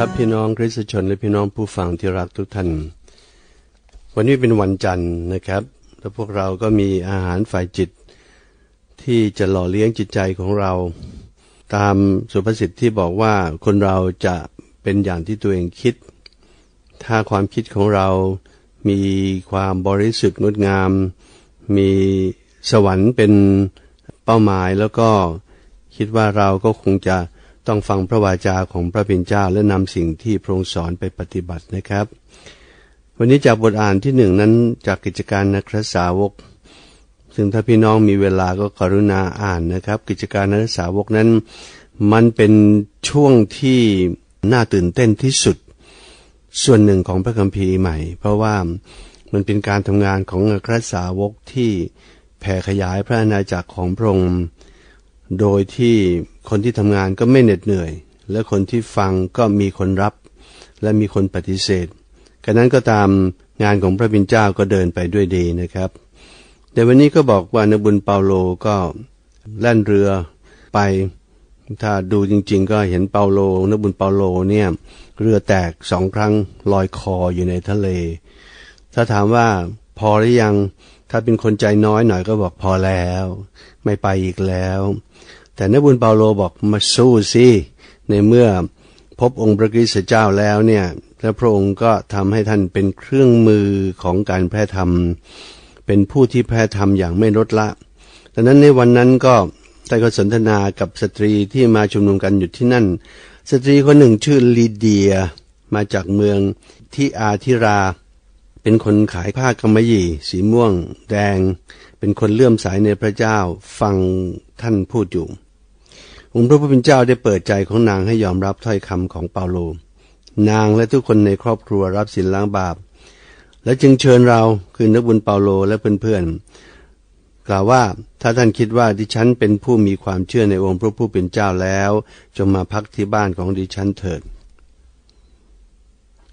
ครับพี่น้องคริสตชนและพี่น้องผู้ฟังที่รักทุกท่าน วันนี้เป็นวันจันทร์นะครับ แล้วพวกเราก็มีอาหารฝ่ายจิต ที่จะหล่อเลี้ยงจิตใจของเรา ตามสุภาษิตที่บอกว่าคนเราจะเป็นอย่างที่ตัวเองคิด ถ้าความคิดของเรามีความบริสุทธิ์งดงาม มีสวรรค์เป็นเป้าหมายแล้วก็คิดว่าเราก็คงจะ ต้องฟังพระวาจาของพระเป็นเจ้าและนำสิ่งที่พระองค์สอนไปปฏิบัตินะครับ วันนี้จากบทอ่านที่หนึ่งนั้นจากกิจการนักสาวก ซึ่งถ้าพี่น้องมีเวลาก็กรุณาอ่านนะครับ กิจการนักสาวกนั้น มันเป็นช่วงที่น่าตื่นเต้นที่สุด ส่วนหนึ่งของพระคัมภีร์ใหม่ เพราะว่ามันเป็นการทำงานของอัครสาวกที่แผ่ขยายพระอาณาจักรของพระองค์โดยที่ คนที่ทำงานก็ไม่เหน็ดเหนื่อย และคนที่ฟังก็มีคนรับ และมีคนปฏิเสธกระนั้นก็ตามงานของพระบิณเจ้าก็เดินไปด้วยดีนะครับ แต่วันนี้ก็บอกว่านบุญเปาโลก็แล่นเรือไป ถ้าดูจริง ๆ ก็เห็นเปาโลนบุญเปาโลเนี่ยเรือแตกสองครั้งลอยคออยู่ในทะเล ถ้าถามว่าพอหรือยังถ้าเป็นคนใจน้อยหน่อยก็บอกพอแล้ว ไม่ไปอีกแล้ว แต่นบุญเปาโลบอกมาสู้สิในเมื่อพบองค์พระคริสต์เจ้าแล้วเนี่ยพระพระองค์ก็ทำให้ท่านเป็นเครื่องมือของการแพร่ธรรม เป็นผู้ที่แพร่ธรรมอย่างไม่ลดละดังนั้นในวันนั้นก็ได้ก็สนทนากับสตรีที่มาชุมนุมกันอยู่ที่นั่น สตรีคนหนึ่งชื่อลีเดีย มาจากเมืองที่อาทิรา เป็นคนขายผ้ากำมะหยี่สีม่วง แดง เป็นคนเลื่อมสายในพระเจ้าฟังท่านพูดอยู่ องค์พระผู้เป็นเจ้าได้เปิดใจของนางให้ยอมรับถ้อยคำของเปาโล นางและทุกคนในครอบครัวรับสินล้างบาป และจึงเชิญเราคือนักบุญเปาโลและเพื่อนๆ กล่าวว่าถ้าท่านคิดว่าดิฉันเป็นผู้มีความเชื่อในองค์พระผู้เป็นเจ้าแล้ว จงมาพักที่บ้านของดิฉันเถิด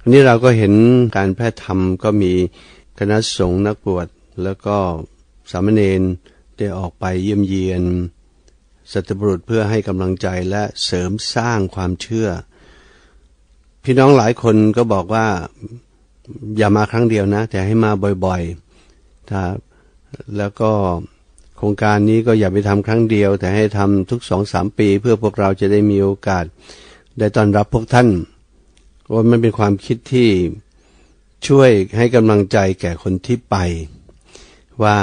นนี้เราก็เห็นการแพทย์ธรรมก็มีคณะสงฆ์นักบวชแล้วก็สามเณรได้ออกไปเยี่ยมเยียน สัตบุรุษเพื่อให้กำลังใจและเสริมสร้างความเชื่อ พี่น้องหลายคนก็บอกว่าอย่ามาครั้งเดียวนะ แต่ให้มาบ่อยๆถ้าแล้วก็โครงการนี้ก็อย่าไปทำครั้งเดียว แต่ให้ทำทุกสองสามปี เพื่อพวกเราจะได้มีโอกาส ได้ต้อนรับพวกท่านว่ามันเป็นความคิดที่ช่วยให้กำลังใจแก่คนที่ไป ว่า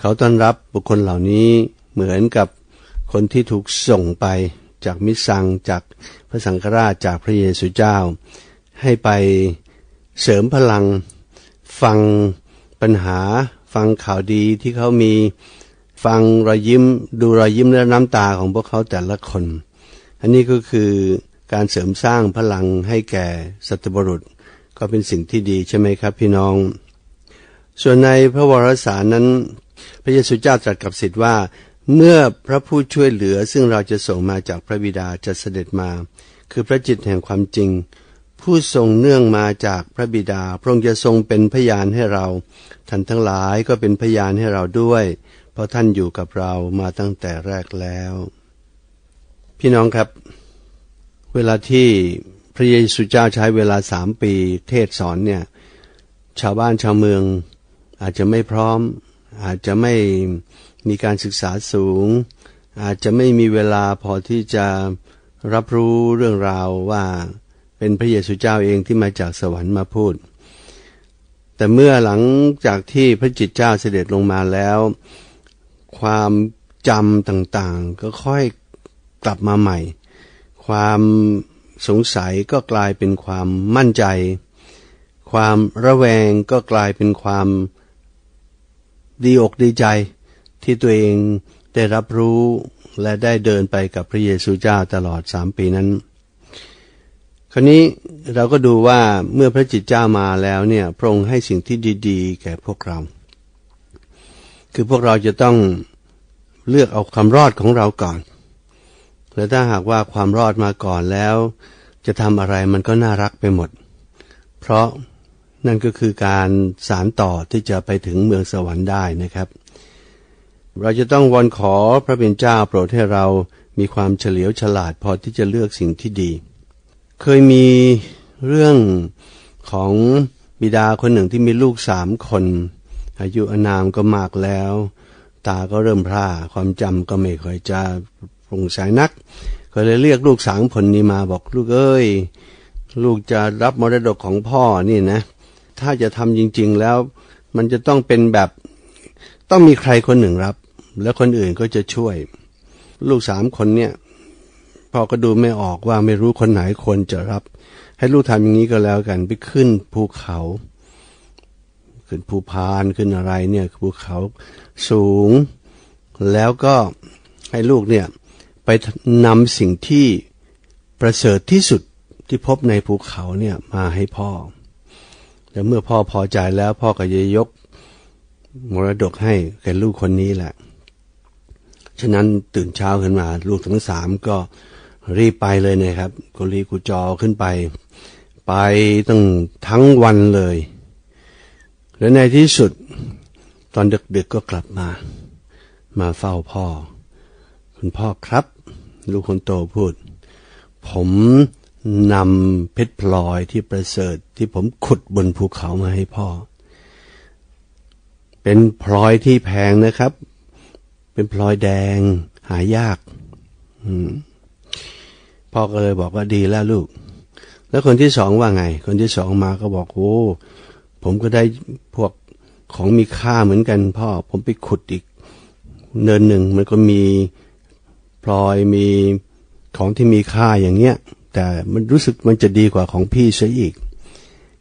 เขาต้อนรับบุคคลเหล่านี้เหมือนกับ คนที่ถูกส่งไปจากมิสซังจากพระสังฆราชจากพระเยซูเจ้า ให้ไปเสริมพลังฟังปัญหา ฟังข่าวดีที่เขามีฟังรอยยิ้มดูรอยยิ้มและน้ำตาของพวกเขาแต่ละคน อันนี้ก็คือการเสริมสร้างพลังให้แก่สัตบุรุษ ก็เป็นสิ่งที่ดีใช่ไหมครับพี่น้อง ส่วนในพระวรสารนั้น พระเยซูเจ้าตรัสกับสิทธิ์ว่า เมื่อพระผู้ช่วยเหลือซึ่งเราจะส่งมาจากพระบิดาจะเสด็จมา คือพระจิตแห่งความจริง ผู้ทรงเนื่องมาจากพระบิดา พระองค์จะทรงเป็นพยานให้เรา ท่านทั้งหลายก็เป็นพยานให้เราด้วย เพราะท่านอยู่กับเรามาตั้งแต่แรกแล้ว พี่น้องครับ เวลาที่พระเยซูเจ้าใช้เวลาสามปีเทศสอนเนี่ยชาวบ้านชาวเมืองอาจจะไม่พร้อมอาจจะไม่ มีการศึกษาสูง อาจจะไม่มีเวลาพอที่จะรับรู้เรื่องราวว่าเป็นพระเยซูเจ้าเองที่มาจากสวรรค์มาพูด แต่เมื่อหลังจากที่พระจิตเจ้าเสด็จลงมาแล้ว ความจำต่างๆ ก็ค่อยกลับมาใหม่ ความสงสัยก็กลายเป็นความมั่นใจ ความระแวงก็กลายเป็นความดีอกดีใจ ที่ตัวเองได้รับรู้และได้เดินไปกับพระเยซูเจ้าตลอดสามปีนั้น คราวนี้เราก็ดูว่าเมื่อพระจิตเจ้ามาแล้วเนี่ยพระองค์ให้สิ่งที่ดีๆ แก่พวกเรา คือพวกเราจะต้องเลือกเอาความรอดของเราก่อน และถ้าหากว่าความรอดมาก่อนแล้ว จะทำอะไรมันก็น่ารักไปหมด เพราะนั่นก็คือการสารต่อที่จะไปถึงเมืองสวรรค์ได้นะครับ เราจะต้องวอนขอพระเป็นเจ้าโปรดให้เรามีความเฉลียวฉลาดพอที่จะเลือกสิ่งที่ดี เคยมีเรื่องของบิดาคนหนึ่งที่มีลูกสามคน อายุอนามก็มากแล้ว ตาก็เริ่มพร่าความจำก็ไม่ค่อยจะปร่งใสนัก ก็เลยเรียกลูกสามคนนี้มาบอกลูกเอ้ย ลูกจะรับมรดกของพ่อนี่นะ ถ้าจะทำจริง ๆแล้ว มันจะต้องเป็นแบบต้องมีใครคนหนึ่งรับ แล้วคนอื่นก็จะช่วย ลูกสามคนเนี่ยพ่อก็ดูไม่ออกว่าไม่รู้คนไหนควรจะรับ ให้ลูกทำอย่างนี้ก็แล้วกันไปขึ้นภูเขา ขึ้นภูพานขึ้นอะไรเนี่ยภูเขาสูง แล้วก็ให้ลูกเนี่ยไปนำสิ่งที่ประเสริฐที่สุดที่พบในภูเขาเนี่ยมาให้พ่อ แล้วเมื่อพ่อพอใจแล้วพ่อก็จะยกมรดกให้แก่ลูกคนนี้แหละ ฉะนั้นตื่นเช้าขึ้นมา ลูกทั้งสามก็รีบไปเลยนะครับกุลีกุจอขึ้นไป ไปตั้งทั้งวันเลย และในที่สุดตอนดึกๆก็กลับมา มาเฝ้าพ่อ คุณพ่อครับ ลูกคนโตพูด ผมนำเพชรพลอยที่ประเสริฐที่ผมขุดบนภูเขามาให้พ่อ เป็นพลอยที่แพงนะครับ เป็นพลอยแดง หายากพ่อก็เลยบอกว่าดีแล้วลูก แล้วคนที่สองว่าไง คนที่สองมาก็บอกโอ้ผมก็ได้พวกของมีค่าเหมือนกันพ่อ ผมไปขุดอีก เนินหนึ่งมันก็มีพลอยมีของที่มีค่าอย่างเงี้ย แต่มันรู้สึกมันจะดีกว่าของพี่ซะอีก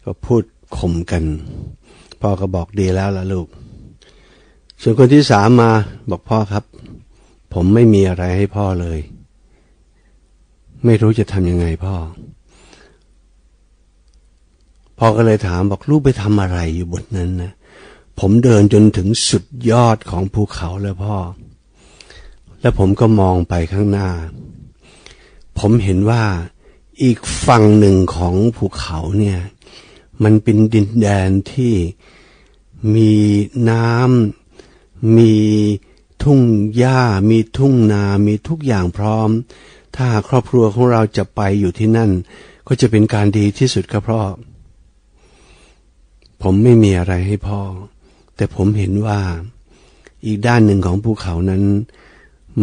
ก็พูดข่มกัน พ่อก็บอกดีแล้วล่ะลูก ส่วนคนที่สามมาบอกพ่อครับ ผมไม่มีอะไรให้พ่อเลย ไม่รู้จะทำยังไงพ่อ พ่อก็เลยถามบอกลูกไปทำอะไรอยู่บนนั้นนะผมเดินจนถึงสุดยอดของภูเขาแล้วพ่อ แล้วผมก็มองไปข้างหน้า ผมเห็นว่าอีกฝั่งหนึ่งของภูเขาเนี่ย มันเป็นดินแดนที่มีน้ำ มีทุ่งหญ้ามีทุ่งนามีทุกอย่างพร้อม ถ้าครอบครัวของเราจะไปอยู่ที่นั่น ก็จะเป็นการดีที่สุดครับพ่อ ผมไม่มีอะไรให้พ่อ แต่ผมเห็นว่า อีกด้านหนึ่งของภูเขานั้น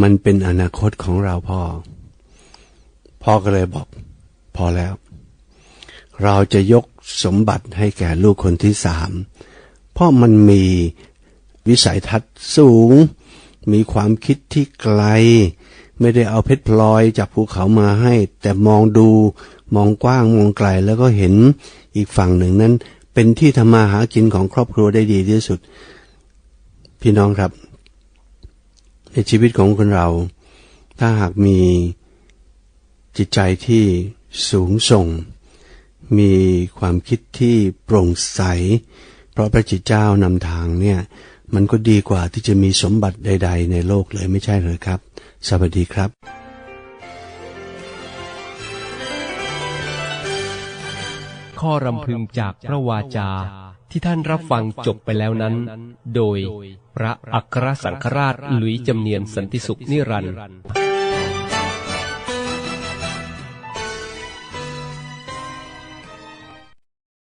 มันเป็นอนาคตของเราพ่อ พ่อก็เลยบอก พอแล้ว เราจะยกสมบัติให้แก่ลูกคนที่สามเพราะมันมี วิสัยทัศน์สูง มีความคิดที่ไกล ไม่ได้เอาเพชรพลอยจากภูเขามาให้ แต่มองดูมองกว้างมองไกลแล้วก็เห็นอีกฝั่งหนึ่งนั้น เป็นที่ทำมาหากินของครอบครัวได้ดีที่สุด พี่น้องครับ ในชีวิตของคนเรา ถ้าหากมีจิตใจที่สูงส่ง มีความคิดที่โปร่งใส เพราะพระจิตเจ้านำทางเนี่ย มันก็ดีกว่าที่จะมีสมบัติใด ๆ ในโลกเลยไม่ใช่เหรอครับ สวัสดีครับข้อรำพึงจากพระวาจาที่ท่านรับฟังจบไปแล้วนั้น โดยพระอัครสังฆราชหลุยจำเนียนสันติสุขนิรันดร์